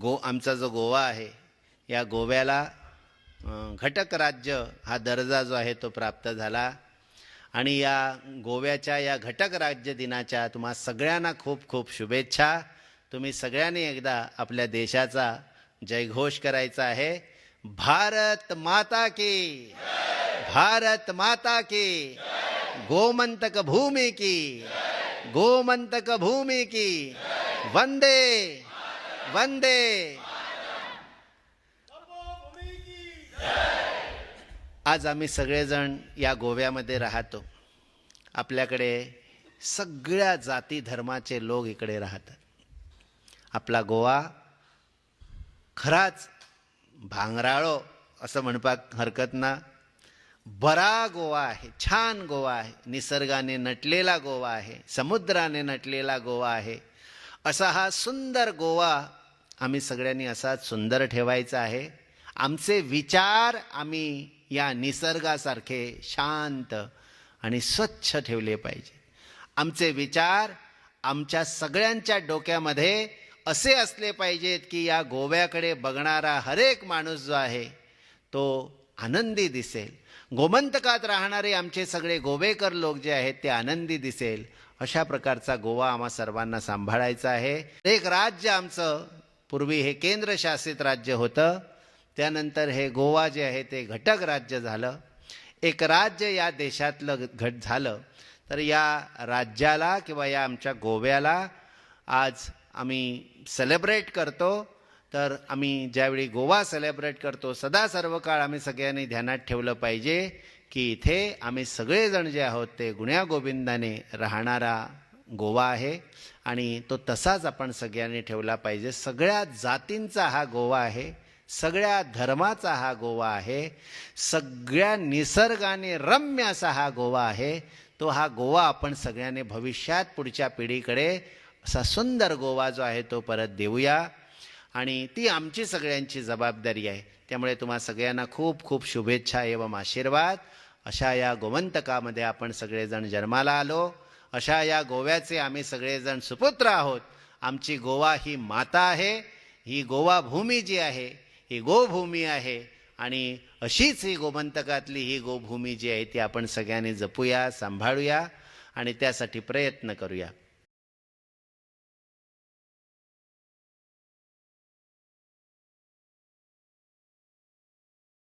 गो आमचा जो गोवा आहे या गोव्याला घटक राज्य हा दर्जा जो आहे तो प्राप्त झाला. आणि या गोव्याच्या या घटक राज्य दिनाच्या तुम्हा सगळ्यांना खूप खूप शुभेच्छा. तुम्ही सगळ्यांनी एकदा आपल्या देशाचा जयघोष करायचा आहे. भारत माता की भारत माता की गोमंतक भूमि की गोमंतक भूमि की वंदे वंदे। आज आम्ही सगळेजण या गोव्यामध्ये राहतो. आपल्याकडे सगळ्या जाती धर्माचे लोक इकडे राहतात. आपला गोवा खराच भांगराळो असं म्हणपाक हरकत ना. बरा गोवा आहे छान गोवा आहे निसर्गाने नटलेला गोवा आहे समुद्राने नटलेला गोवा आहे. असा हा सुंदर गोवा आम्ही सगळ्यांनी असाच सुंदर ठेवायचा आहे. आमचे विचार आम्ही या निसर्गासारखे शांत आणि स्वच्छ ठेवले पाहिजे. आमचे विचार आमच्या सगळ्यांच्या डोक्यामध्ये असे असले पाहिजेत की या गोव्याकडे बघणारा हरेक माणूस जो आहे तो आनंदी दिसेल. गोमंतकात राहणारे आमचे सगळे गोवेकर लोक जे आहेत ते आनंदी दिसेल. अशा प्रकारचा गोवा आम्हा सर्वांना सांभाळायचा आहे. एक राज्य आमचं पूर्वी हे केंद्रशासित राज्य होतं त्यानंतर हे गोवा जे आहे ते घटक राज्य झालं. एक राज्य या देशातलं घट झालं. तर या राज्याला किंवा या आमच्या गोव्याला आज आम्ही सेलिब्रेट करतो. तर आम्ही ज्यावेळी गोवा सेलिब्रेट करतो सदा सर्व काळ आम्ही सगळ्यांनी ध्यानात ठेवलं पाहिजे की इथे आम्ही सगळेजण जे आहोत ते गुण्यागोविंदाने राहणारा गोवा आहे आणि तो तसाच आपण सगळ्यांनी ठेवला पाहिजे. सगळ्या जातींचा हा गोवा आहे सगळ्या धर्माचा हा गोवा आहे सगळ्या निसर्गाने रम्य असा हा गोवा आहे. तो हा गोवा आपण सगळ्यांनी भविष्यात पुढच्या पिढीकडे असा सुंदर गोवा जो आहे तो परत देऊया. आणि ती आमची सगळ्यांची जबाबदारी आहे. त्यामुळे तुम्हा सगळ्यांना खूप खूप शुभेच्छा एवं आशीर्वाद. अशा या गोमंतकामध्ये आपण सगळेजण जन्माला आलो. अशा या गोव्याचे आम्ही सगळेजण सुपुत्र आहोत. आमची गोवा ही माता आहे. ही गोवा भूमी जी आहे ही गोभूमी आहे आणि अशीच ही गोमंतकातली ही गोभूमी जी आहे ती आपण सगळ्यांनी जपूया सांभाळूया आणि त्यासाठी प्रयत्न करूया.